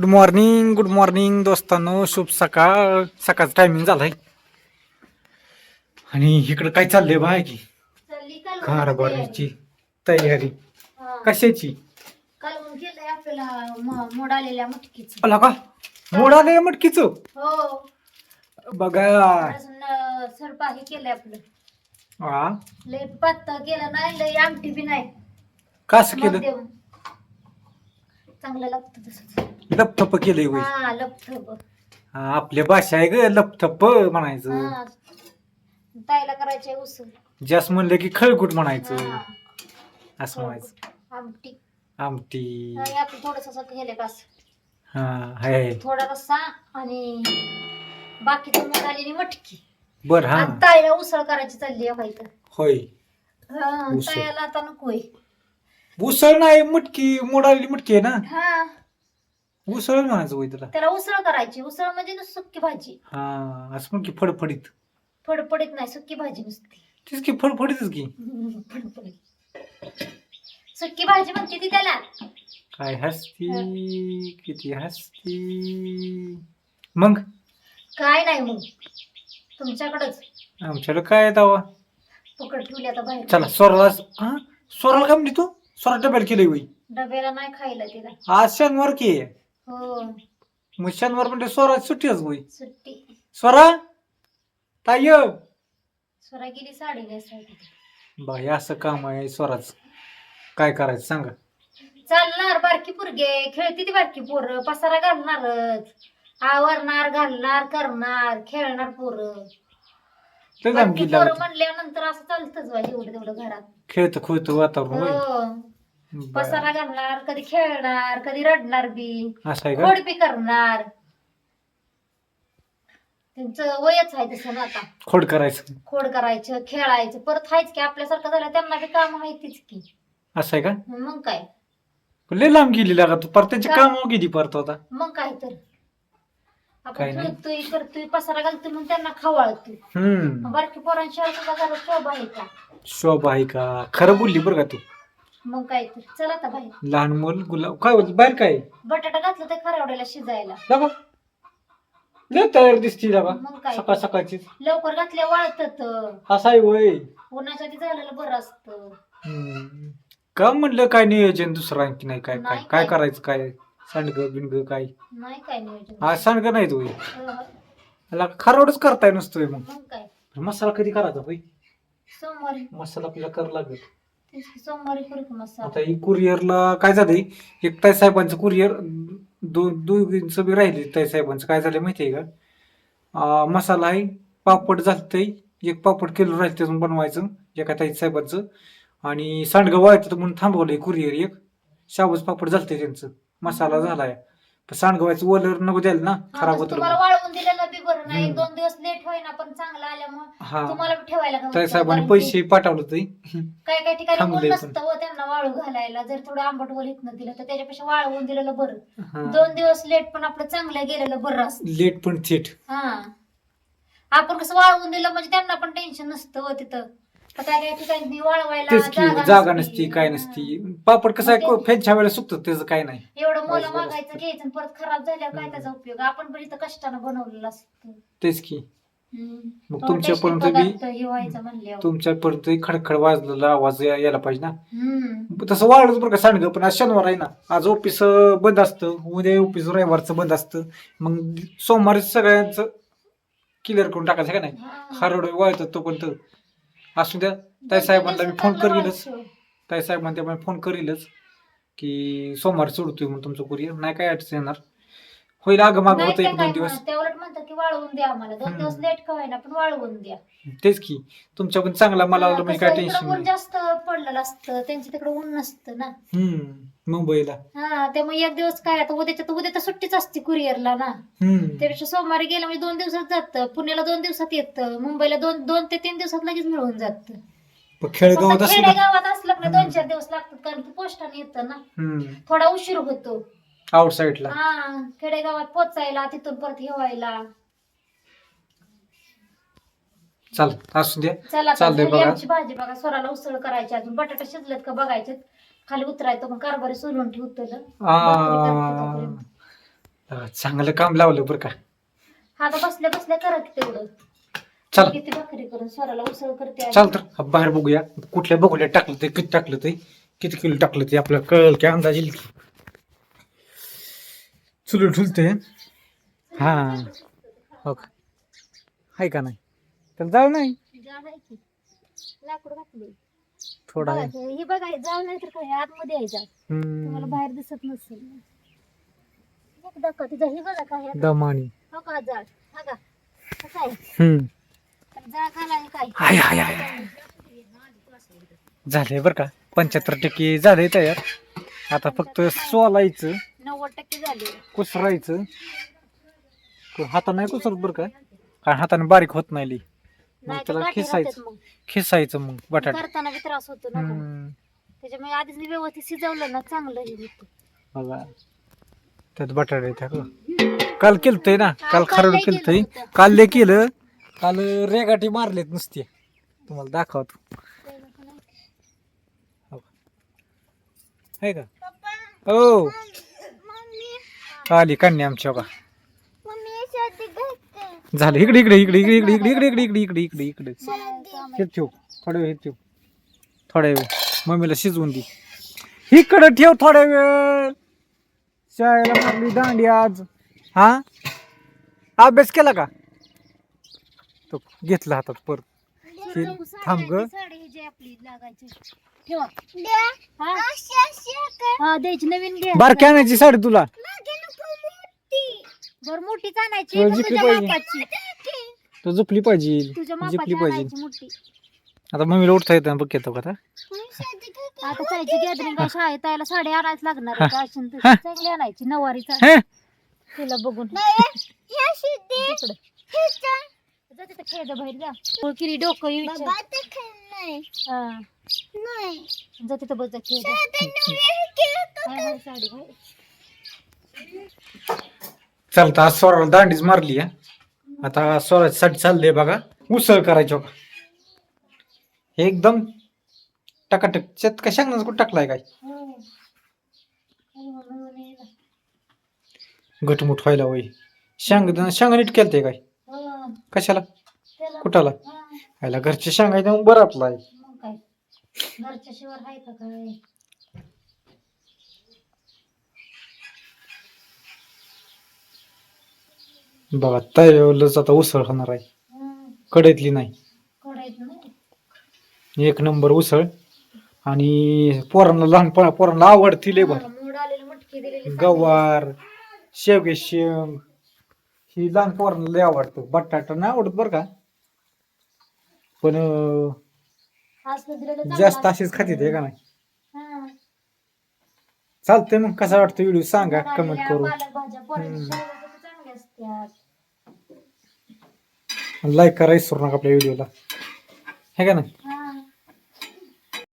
Good morning good morning दोस्तांनो. शुभ सकाळ. सकाळचं टायमिंग झालाय. आणि इकडं काय चाललंय बाय की. कारभारीची तयारी. कशाची? कालवून केलंय आपल्याला म- मोड आलेल्या मटकीच. आला का? मोड आलंय मटकीच? हो. बघा. अजून अं, सरपा हे केलंय आपलं. हा. लय पातळ केलं नाही लय आमटी बी नाही. कसं केलं? मध्यम. चांगलं लागतं तसंच. लपथप केलंय वय हा लपथ हा, आपल्या भाषा आहे ग लपथप म्हणायचं. हा. ताईला करायचे उसल जास्त म्हणलं की खळकुट म्हणायचं. हा. असं म्हणायचं. आमटी. आमटी. आणि आपण थोडस असं केलं का असं. हा हाय थोडा रस्सा आणि बाकीचं मोड आलेली मटकी. बर हा. आणि ताईला उसळ करायची चालली आहे तर होय. हा, उसळ. ताईला आता नकोय उसळ नाही मटकी मोड आलेली मटकी आहे ना? हा. उसळ म्हणायचं वय त्याला. त्याला उसळ करायची. उसळ म्हणजे नुसती सुक्की भाजी. हा असं म्हण की फडफडीत. फडफडीत नाही सुक्की भाजी नुसती. तीच की फडफडीतच की. फडफडीत. सुक्की भाजी म्हणते ती त्याला. काय हसती किती हसती. मग? काय नाही मग. तुमच्याकडच. आमच्याकडे काय दावा फुकट ठेवली आता बाहेर. चला स्वराला हा? स्वराला काय म्हणली तू स्वरा डब्याला केलंय वय डब्याला नाही खायला तिला. आज शनिवार की. हो. मग शनिवार म्हणजे स्वरा सुट्टीच वय सुट्टी. स्वरा ताय स्वरा गेली साडी नेसायची बाई असं काम आहे स्वराच काय करायचं सांगा. चालणार बारकी पुरगे खेळती ती बारकी पोर पसारा घालणारच. आवरणार घालणार करणार खेळणार पोरं. लय पोरं लागत म्हणल्यानंतर असं चालतच बा एवढं तेवढं घरात. खेळतं खुळतं वातावरण होय हो. पसारा घालणार कधी खेळणार कधी रडणार बी. असं आहे का? खोड बी करणार. त्यांचं वयच आहे तसं ना आता. खोड करायचं. खोड करायचं खेळायचं परत हायच की आपल्यासारखं झालं त्यांना बी काम माहितीच की. असं आहे का? मग काय? लय लांब गेली लागा तू. परत त्यांच्या का? कामावर गेली परत आता. मग काय तर. आपण नाही. खेळतोय करतोय पसारा घालतोय मग त्यांना खवाळतोय. हम्म. बारकी पोरांशी जरा शोभा आहे का? शोभा आहे का? खरं बोलली बरं का तू? मग काय तर. चला आता बाहेर. लहान मुल गुलाब काय बोल बाहेर काय? बटाटा घातलं तर खरावड्याला शिजायला. लागा लय तयार दिसती लागा मग काय सकाळ सकाळची लवकर घातल्या वाळतात. असं आहे वय. उन्हाच्या आधी झालेलं बरं असतं. का म्हणलं काय नियोजन दुसरं आणखी नाही? काय काय नाही काय काय. करायचं? काय सांडग बिंडग काय? नाही काय नियोजन. हा सांडग नाही तो. अं, खरवडच करताय नसतोय मग. मग काय? मसाला कधी करायचा सोमवारी. मसाला आपल्याला करावं लागेल. तेच सोमवारी करू का मसाला? आता ही कुरिअरला काय झालंय? एक ताई साहेबांचं कुरिअर दोन दोघींचं बी राहिले ताई साहेबांचं. काय झालं माहितीये का? अं, मसाला आहे पापड झालतंय एक पापड किलो राहिले त्यातून बनवायचं एका ताई साहेबांचं. आणि सांडगं व्हायचं म्हणून थांबवलंय कुरिअर एक. शाबूच पापड झालतंय त्यांचं. मसाला झालाय. पण सांडगं व्हायचं ओलर नको द्यायला ना हा, खराब मग होतं तुम्हाला वाळवून दिलेलं बी बरं नाही हम्म. दोन दिवस लेट होईना पण चांगलं आल्यामुळे हा. तुम्हाला बी ठेवायला म्हणतो, साहेबांनी कारण पैसे पाठवलं ते की काय काय ठिकाणी पण. नसतं व त्यांना वाळू घालायला. जर थोडं आंबट वर इथनं दिलं तर त्याच्यापेक्षा वाळवून दिलेलं बरं. हा. दोन दिवस लेट पण आपलं चांगलं गेलेलं बरं असतं. लेट पण थेट. हा. आपण कसं वाळवून दिलं म्हणजे त्यांना पण टेन्शन नसतं व तिथं. तेच की जागा नसती. काय नसती. पापड कसं आहे फॅनच्या वेळेला सुकतं त्याचं काय नाही. एवढं मोला मागायचं घ्यायचं आणि परत खराब झाल्यावर काय त्याचा उपयोग? आपण पण इथं कष्टानं बनवलेलं असतं. तेच की. मग तो तुमच्यापर्यंत tasty बी- तुमच्यापर्यंत खडखड वाजलेला आवाज यायला पाहिजे ना. तसं वाढलंच बरं का सांडगं. पण आज शनिवार आहे ना. आज ऑफिस बंद असतं. उद्या ऑफिस रविवारचं बंद असतं. मग सोमवारी सगळ्यांचं क्लिअर करून टाकायचं का नाही? हा. हरवड वाळतात तो पण असू द्या. ताई साहेबांना मी फोन करीलच. ताई साहेबांना त्यामुळे फोन करीलच की सोमवारी सोडतोय म्हणून तुमचं कुरिअर नाही काय अडचण येणार. होईल अगं मागं होतं एक दोन दिवस. म्हणत, ते उलट म्हणतात की वाळवून द्या आम्हाला. दोन. दिवस लेट का होईना पण वाळवून द्या. तेच की तुमच्या पण चांगला मला म्हणजे काय टेन्शन ऊन जास्त पडलेलं असतं त्यांच्या तिकडे ऊन नसतं ना. हम्म. मुंबईला. हा त्यामुळे एक दिवस काय आता उद्याच्या तर उद्या तर सुट्टीच असते कुरिअरला ना. हम्म. त्यापेक्षा सोमवारी गेलं म्हणजे दोन दिवसात जातं. पुण्याला दोन दिवसात येतं. मुंबईला दोन दोन ते तीन दिवसात लगेच मिळून जातं. पण खेडेगावात फक्त असलं खेडेगावात असलं ना दोन. चार दिवस लागतात कारण की पोस्टाने येतं ना. हम्म. थोडा उशीर होतो. आउट साईडला हा खेडेगावात पोचायला तिथून परत हे व्हायला चाल असू द्या चला आता चालतंय झाली बघा. आमची भाजी बघा स्वराला उसळ करायची अजून. बटाटा शिजलेत का बघायचे खाली उतरायचं मग कारभारी सोलून ठेवतो चांगलं काम लावलं बरं का. आता बसल्या बसल्या करा की तेवढं. चल. किती भाकरी करून स्वराला उसळ करते आज. चाल तर बाहेर बघूया. कुठल्या बघूया टाकलं ते किती टाकलं ते किती किलो टाकलं ते आपल्याला कळलं की अंदाज येईल की. चुली ठुलते हा. हो का? आहे का नाही? तर जाऊ नाही. लाकूड घातले थोडा आहे. ही बघा हे जाळ नाही तर काय आतमध्ये आहे जाळ तुम्हाला हम्म, बाहेर दिसत नसेल. एक दाखव तिचा ही बघा काय आहे. दमानी. हो का जाळ. हा का? कसं आहे. हम्म. तर जाळ घालाय काय? हाय हाय हाय. हाय. झालंय बरं का. पंच्याहत्तर टक्के झालंय तयार. आता फक्त सोलायचं नव्वद टक्के झाले. कुसरायचं. हाताने नाही कुसरत बरं का? कारण हाताने बारीक होत नाही लई. मग नाही तर त्याला गाठी खिसायचं. राहतात मग. खिसायचं मग बटाटा. करताना बी त्रास होतो ना. हम्म, त्याच्यामुळे आधीच मी व्यवस्थित शिजवलं ना चांगलं हे होतं. बघा. त्यात बटाटा हो. काल केलतंय ना काल काल खरड लय केलं केलतंय होतं. काल ले केलं. काल रेगाटी मारलेत नुसते. तुम्हाला दाखवतो. आहे का? हो. आली कन्या आमच्या बघा. झालं इकडे इकडे इकडे इकडे इकडे इकडे इकडे इकडे इकडे इकडे इकडे इकडे हे ठेव थोड्या वेळ हे ठेव थोड्या वेळ मम्मीला शिजवून दे इकडे ठेव थोड्या वेळ शाळेला मारली दांडी आज हा अभ्यास केला का तो घेतला हातात परत हे थांब ग साडी ही जी आपली लागायची ठेवा हा? हा द्यायची नवीन घे साडी तुला बर मोठीच आणायची तुला जिपली तुझ्या पाहिजे. मापाची तो झोपली पाहिजे तुझ्या जिपली मापाची पाहिजे आणायची मोठी आता मम्मीला उठता येतं बघ येतो का आता आता जायची गॅदरिंग शाळेत यायला साडी आणायच लागणार हा. आहे तर हा. चांगली आणायची नवारी साडी हे तिला बघून तिकडं. जा तिथं खेळ जा बाहेर जा किरी डोकं येऊ इच्छा. हा. जा तिथं बस जा खेळ जा. हाय, हाय, साडी हाय. चालतं आज स्वराला दांडीच मारली आता स्वरासाठी चाललंय बघा. उसळ करायचो का एकदम टकाटक. शेत का शेंगणाच कुठं टाकलाय काय? घटमुट व्हायला होई शेंग शेंग नीट केलते काय? कशाला? कुठाला? आयला घरचे शांगायचं बरातलाय बघा तयावरच आता उसळ होणार आहे. हं, कडेतली नाही. नाही एक नंबर उसळ. आणि पोरांना लहान पोरांना आवडती लय भर. मला आलेली मटकी दिलेली गवार शेवगे शेंग ही लहान पोरांना लय आवडतं. बटाटा नाही आवडत बरं का. पण अं, असलं दिलेलं चांगलं जास्त अशीच खाते ते का नाही? हं. चालतंय मग कसा वाटतं व्हिडिओ सांगा कमेंट करू करून. पालेभाज्या पोरांच्या शरीरासाठी चांगल्या असतात लाईक करायचं विसरू नका आपल्या व्हिडिओला हे का नाही?